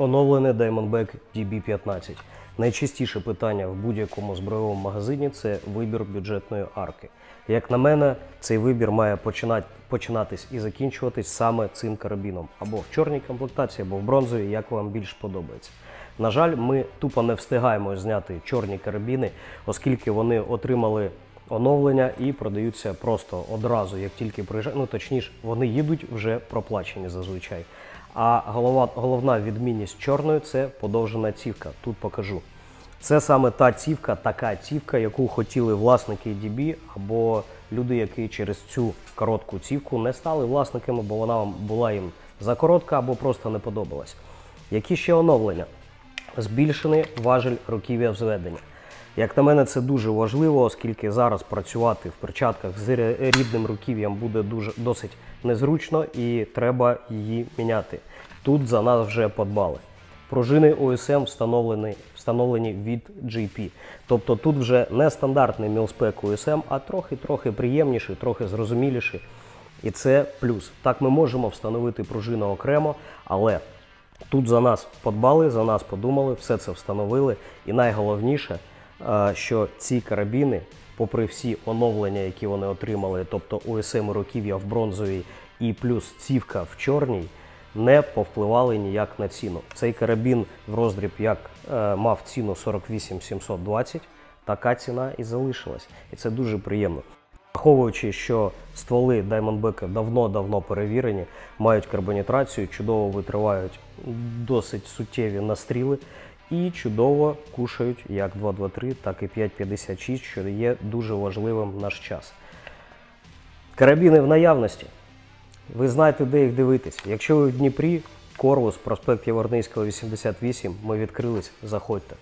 Оновлений Diamondback DB15. Найчастіше питання в будь-якому збройовому магазині це вибір бюджетної арки. Як на мене, цей вибір має починати, починатись і закінчуватись саме цим карабіном. Або в чорній комплектації, або в бронзовій, як вам більш подобається. На жаль, ми тупо не встигаємо зняти чорні карабіни, оскільки вони отримали оновлення і продаються просто одразу, як тільки приїжджають. Ну точніше, вони їдуть вже проплачені зазвичай. А голова, головна відмінність чорної це подовжена цівка. Тут покажу. Це саме та цівка, така цівка, яку хотіли власники DB або люди, які через цю коротку цівку не стали власниками, бо вона була їм закоротка або просто не подобалась. Які ще оновлення? Збільшений важель руків'я взведення. Як на мене, це дуже важливо, оскільки зараз працювати в перчатках з рідним руків'ям буде дуже досить незручно і треба її міняти. Тут за нас вже подбали. Пружини OSM встановлені, встановлені від GP. Тобто тут вже не стандартний мілспек OSM, а трохи-трохи приємніший, трохи зрозуміліший. І це плюс. Так ми можемо встановити пружину окремо, але Тут за нас подбали, за нас подумали, все це встановили. І найголовніше, що ці карабіни, попри всі оновлення, які вони отримали, тобто УСМ руків'я в бронзовій і плюс цівка в чорній, не повпливали ніяк на ціну. Цей карабін в роздріб як е, мав ціну 48 720, така ціна і залишилась. І це дуже приємно. Враховуючи, що стволи Diamondback давно-давно перевірені, мають карбонітрацію, чудово витривають досить суттєві настріли і чудово кушають як 223, так і 5,56, що є дуже важливим в наш час. Карабіни в наявності. Ви знаєте, де їх дивитись. Якщо ви в Дніпрі, Корвус, проспект Єварнийського, 88, ми відкрились, заходьте.